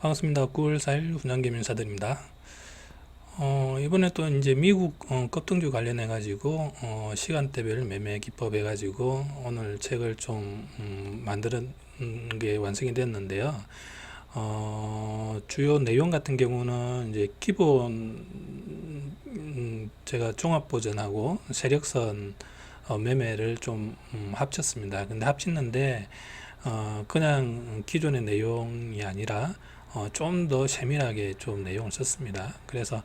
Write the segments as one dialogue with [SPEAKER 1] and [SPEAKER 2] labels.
[SPEAKER 1] 반갑습니다. 9월 4일 훈장개미 인사드립니다. 어, 이번에 또 이제 미국 어, 급등주 관련해 가지고 어, 시간대별 매매 기법 해 가지고 오늘 책을 좀 음, 만드는 게 완성이 됐는데요. 어, 주요 내용 같은 경우는 이제 기본 음, 제가 종합 보전하고 세력선 어, 매매를 좀 음, 합쳤습니다. 근데 합쳤는데 어, 그냥 기존의 내용이 아니라 어, 좀 더 세밀하게 좀 내용을 썼습니다. 그래서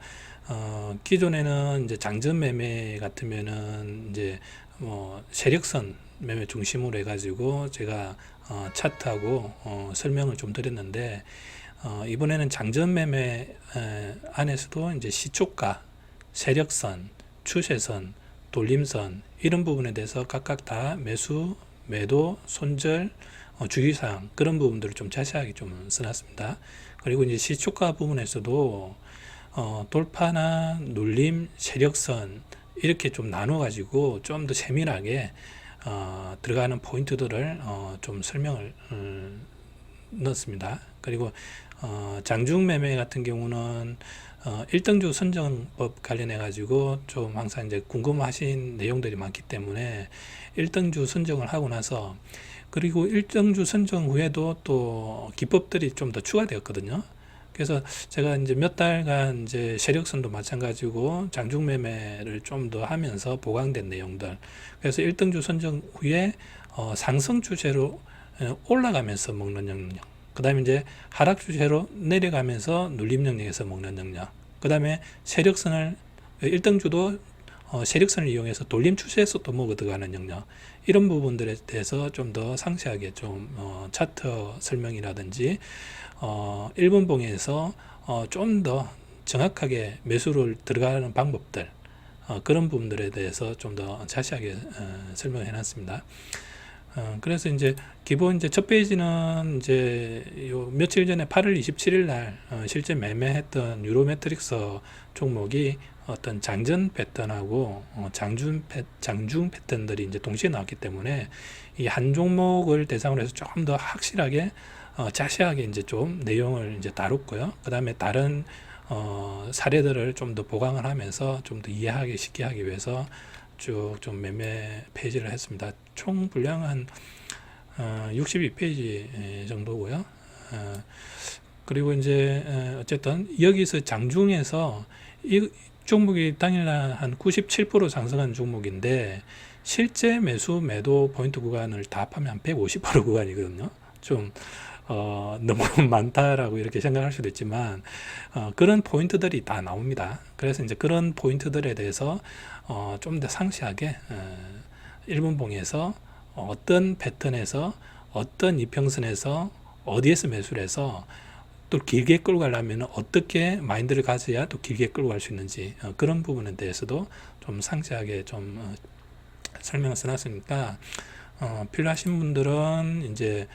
[SPEAKER 1] 어, 기존에는 이제 장전 매매 같으면은 이제 뭐 세력선 매매 중심으로 해가지고 제가 어, 차트하고 어, 설명을 좀 드렸는데 어, 이번에는 장전 매매 에, 안에서도 이제 시초가, 세력선, 추세선, 돌림선 이런 부분에 대해서 각각 다 매수, 매도, 손절, 어, 주의사항 그런 부분들을 좀 자세하게 좀 써놨습니다. 그리고 이제 시초가 부분에서도 어, 돌파나 눌림, 세력선 이렇게 좀 나눠 가지고 좀 더 세밀하게 어, 들어가는 포인트들을 어, 좀 설명을 음, 넣었습니다. 그리고 어, 장중 매매 같은 경우는 어, 1등주 선정법 관련해 가지고 좀 항상 이제 궁금하신 내용들이 많기 때문에 1등주 선정을 하고 나서 그리고 1등주 선정 후에도 또 기법들이 좀 더 추가되었거든요. 그래서 제가 이제 몇 달간 이제 세력선도 마찬가지고 장중 매매를 좀 더 하면서 보강된 내용들. 그래서 1등주 선정 후에 어, 상승 추세로 어, 올라가면서 먹는 영역. 그 다음에 이제 하락 추세로 내려가면서 눌림 영역에서 먹는 영역. 그 다음에 세력선을 1등주도 어, 세력선을 이용해서 돌림 추세에서 또 먹어 들어가는 영역. 이런 부분들에 대해서 좀 더 상세하게 좀 어, 차트 설명이라든지 어, 일본봉에서 어, 좀 더 정확하게 매수를 들어가는 방법들 어, 그런 부분들에 대해서 좀 더 자세하게 어, 설명해 놨습니다. 어, 그래서 이제 기본 이제 첫 페이지는 이제 요 며칠 전에 8월 27일 날 어, 실제 매매했던 유로매트릭스 종목이 어떤 장전 패턴하고 어, 장중 패, 장중 패턴들이 이제 동시에 나왔기 때문에 이 한 종목을 대상으로 해서 조금 더 확실하게 어, 자세하게 이제 좀 내용을 이제 다뤘고요. 그 다음에 다른 어, 사례들을 좀 더 보강을 하면서 좀 더 이해하기 쉽게 하기 위해서 쭉 좀 매매 페이지를 했습니다. 총 분량은 어, 62페이지 정도고요. 어, 그리고 이제 어, 어쨌든 여기서 장중에서 이 종목이 당일날 한 97% 상승한 종목인데 실제 매수 매도 포인트 구간을 다 합하면 한150% 구간이거든요. 좀 어, 너무 많다라고 이렇게 생각할 수도 있지만 어, 그런 포인트들이 다 나옵니다. 그래서 이제 그런 포인트들에 대해서 어, 좀 더 상세하게 어, 일본봉에서 어떤 패턴에서 어떤 이평선에서 어디에서 매수를 해서 또 길게 끌고 가려면 어떻게 마인드를 가져야 또 길게 끌고 갈 수 있는지 어, 그런 부분에 대해서도 좀 상세하게 좀 어, 설명을 써놨으니까 어, 필요하신 분들은 이제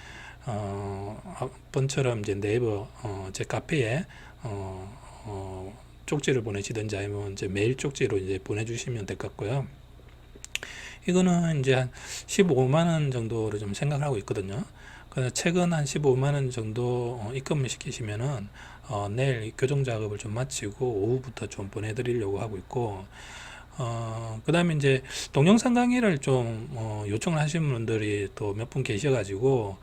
[SPEAKER 1] 어, 번처럼 이제 네이버 어, 제 카페에 어, 어, 쪽지를 보내시든지 아니면 이제 메일 쪽지로 이제 보내주시면 될 것 같고요. 이거는 이제 한 15만 원 정도로 좀 생각하고 있거든요. 그래서 최근 한 15만 원 정도 어, 입금을 시키시면은 어, 내일 교정 작업을 좀 마치고 오후부터 좀 보내드리려고 하고 있고 어, 그 다음에 이제 동영상 강의를 좀 어, 요청을 하신 분들이 또 몇 분 계셔가지고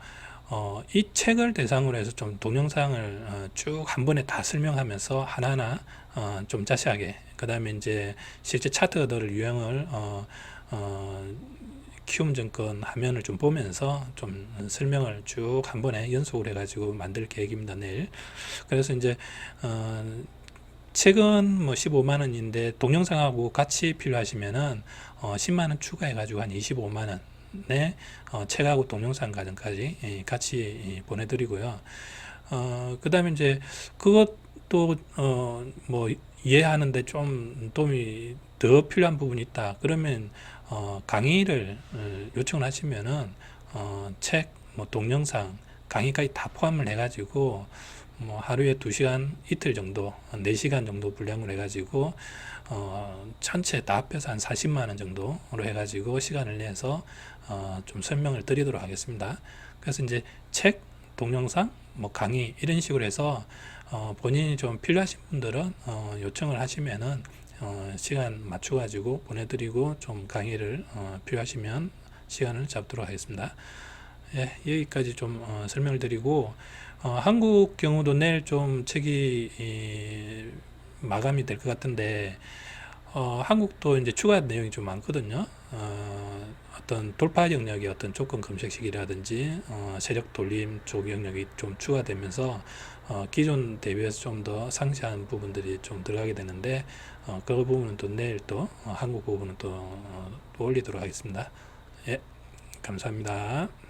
[SPEAKER 1] 어, 이 책을 대상으로 해서 좀 동영상을 어, 쭉한 번에 다 설명하면서 하나하나 어, 좀 자세하게 그 다음에 이제 실제 차트들을 유형을 어, 어, 키움 증권 화면을 좀 보면서 좀 설명을 쭉 한 번에 연속을 해가지고 만들 계획입니다 내일. 그래서 이제 어, 책은 뭐 15만 원인데 동영상하고 같이 필요하시면은 어, 10만 원 추가해가지고 한 25만 원. 네, 어, 책하고 동영상 과정까지 예, 같이 예, 보내드리고요. 어, 그 다음에 이제 그것도, 어, 뭐, 이해하는데 좀 도움이 더 필요한 부분이 있다. 그러면 어, 강의를 어, 요청을 하시면은 어, 책, 뭐 동영상, 강의까지 다 포함을 해가지고 뭐 하루에 두시간 이틀 정도, 네시간 정도 분량을 해가지고 어, 전체 다 합해서 한 40만 원 정도로 해가지고 시간을 내서 어, 좀 설명을 드리도록 하겠습니다. 그래서 이제 책, 동영상, 뭐 강의 이런 식으로 해서 어, 본인이 좀 필요하신 분들은 어, 요청을 하시면은 어, 시간 맞춰 가지고 보내드리고 좀 강의를 어, 필요하시면 시간을 잡도록 하겠습니다. 예, 여기까지 좀 어, 설명을 드리고 어, 한국 경우도 내일 좀 책이 이, 마감이 될 것 같은데 어, 한국도 이제 추가 내용이 좀 많거든요. 어, 어떤 돌파 영역의 어떤 조건 검색식이라든지 어, 세력 돌림 쪽 영역이 좀 추가되면서 어, 기존 대비해서 좀 더 상세한 부분들이 좀 들어가게 되는데 어, 그 부분은 또 내일 또 어, 한국 부분은 또, 어, 또 올리도록 하겠습니다. 예, 감사합니다.